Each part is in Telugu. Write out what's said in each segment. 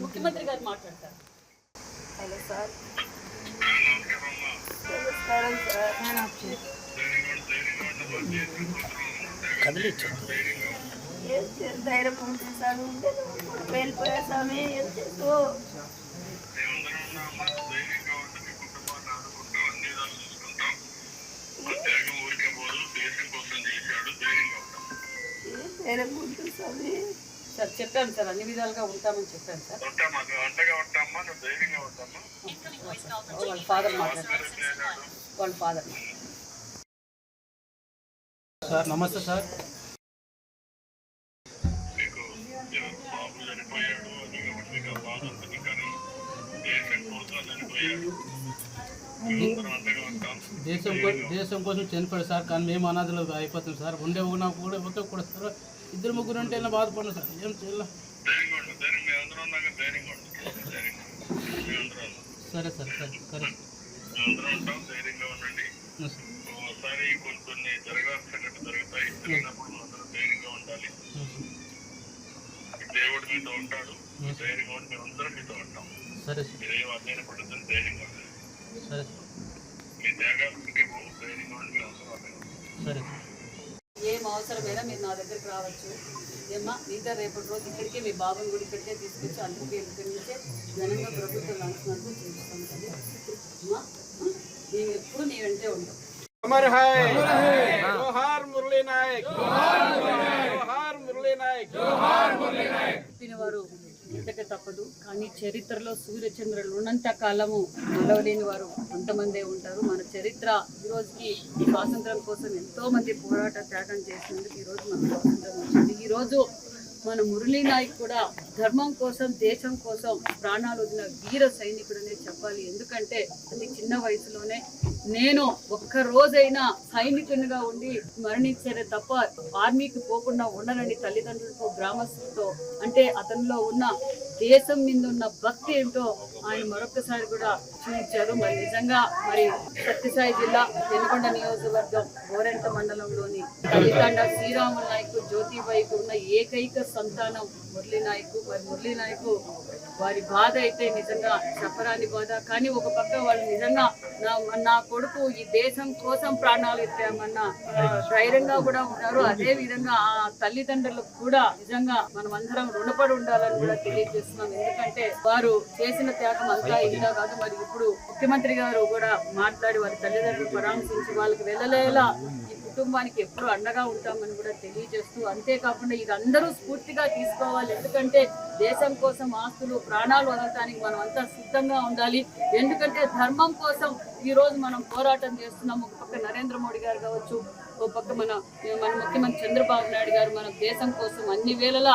ముఖ్యమంత్రి గారు మాట్లాడతారు హలో సార్ నమస్కారం సార్ ధైర్యం ఉంటుంది వెళ్ళిపోయా స్వామి ఏం చేస్తూ ఏం ధైర్యం ఉంటుంది సార్ చెప్పాను సార్ అన్ని విధాలుగా ఉంటామని చెప్పాను సార్. వాళ్ళ ఫాదర్ మాట్లాడతారు వాళ్ళ ఫాదర్ సార్ నమస్తే సార్. దేశం దేశం కోసం చనిపోయాడు సార్ కానీ మేము అనాథలు అయిపోతాం సార్. ఉండే ఉన్నా కూడా ఒకే కూడా సార్. ఇద్దరు ముగ్గురు ఉంటే ఇలా బాధపడిన సార్. ఏం చేయాలి? సరే సార్ సరే సరే. సార్. ఒకసారి కొన్ని కొన్ని జరగాల్సినట్టు జరుగుతాయి జరిగినప్పుడు అందరూ ధైర్యంగా ఉండాలి దేవుడు మీతో ఉంటాడు ధైర్యంగా ఉండి అందరం మీతో ఉంటాం సరే సార్ మీరేం అధ్యయన పడుతుంది ధైర్యంగా సరే. ఏం అవసరమైనా మీరు నా దగ్గరికి రావచ్చు. ఏమ్మా మిగతా రేపటి రోజు ఇక్కడికే మీ బాబుని కూడా ఇక్కడికే తీసుకొచ్చి అందుకే ఇక్కడి నుంచే ఘనంగా ప్రభుత్వ లాంఛనాలతో చూపిస్తాం కదా. అమ్మా ఆ? మేము ఎప్పుడు నీ వెంటే ఉంటాం. అమర్ హై! జోహార్ మురళీ నాయక్! జోహార్ మురళీ నాయక్! చెప్పిన వారు ఎంతక తప్పదు. కానీ చరిత్రలో సూర్యచంద్రులు ఉన్నంత కాలము నిలవలేని వారు కొంతమందే ఉంటారు. మన చరిత్ర ఈ రోజుకి స్వాతంత్రం కోసం ఎంతో మంది పోరాట త్యాగం చేసినందుకు ఈ రోజు మనకు స్వాతంత్రం వచ్చింది. ఈ రోజు మన మురళీ నాయక్ కూడా ధర్మం కోసం దేశం కోసం ప్రాణాలు వదిలిన వీర సైనికుడనే చెప్పాలి. ఎందుకంటే అతి చిన్న వయసులోనే నేను ఒక్క రోజైనా సైనికునిగా ఉండి మరణించారే తప్ప ఆర్మీకి పోకుండా ఉండనని తల్లిదండ్రులతో గ్రామస్తులతో అంటే అతనిలో ఉన్న దేశం మీద ఉన్న భక్తి ఏంటో ఆయన మరొకసారి కూడా చూపించారు. మరి నిజంగా మరి సత్యసాయి జిల్లా వెనుకొండ నియోజకవర్గం గోరెంట మండలంలోని తల్లితండ శ్రీరాముల నాయకు జ్యోతిబాయికు ఉన్న ఏకైక సంతానం మురళీ నాయకు. మరి మురళీ నాయకు వారి బాధ అయితే నిజంగా చెప్పరాని బాధ. కానీ ఒక పక్క వాళ్ళు నిజంగా నా నా కొడుకు ఈ దేశం కోసం ప్రాణాలు ఎత్తామన్న ధైర్యంగా కూడా ఉన్నారు. అదే విధంగా ఆ తల్లిదండ్రులకు కూడా నిజంగా మనం అందరం రుణపడి ఉండాలని కూడా తెలియజేస్తున్నాం ఎందుకంటే వారు చేసిన త్యాగం అంతా ఇంత కాదు మరి ఇప్పుడు ముఖ్యమంత్రి గారు కూడా మాట్లాడి వారి తల్లిదండ్రులు పరామర్శించి వాళ్ళకి వెళ్ళలేలా ఈ కుటుంబానికి ఎప్పుడు అండగా ఉంటామని కూడా తెలియజేస్తూ అంతేకాకుండా ఇది అందరూ స్ఫూర్తిగా తీసుకోవాలి. ఎందుకంటే దేశం కోసం ఆస్తులు ప్రాణాలు వదలటానికి మనం అంతా సిద్ధంగా ఉండాలి. ఎందుకంటే ధర్మం కోసం ఈ రోజు మనం పోరాటం చేస్తున్నాం ఒక పక్క నరేంద్ర మోడీ గారు కావచ్చు ఒక పక్క మన మన ముఖ్యమంత్రి చంద్రబాబు నాయుడు గారు మన దేశం కోసం అన్ని వేళలా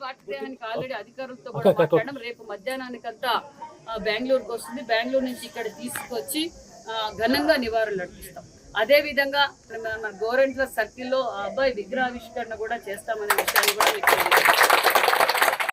పార్టీదానికి ఆల్రెడీ అధికారులతో కూడా మాట్లాడడం రేపు మధ్యాహ్నానికంతా బెంగళూరుకు వస్తుంది. బెంగళూరు నుంచి ఇక్కడ తీసుకొచ్చి ఆ, ఘనంగా నివారణలు నడిపిస్తాం అదే విధంగా మన గోరెంట్ల సర్కిల్లో ఆ అబ్బాయి విగ్రహావిష్కరణ కూడా చేస్తామనే విషయాన్ని కూడా మీకు తెలియజేస్తాం.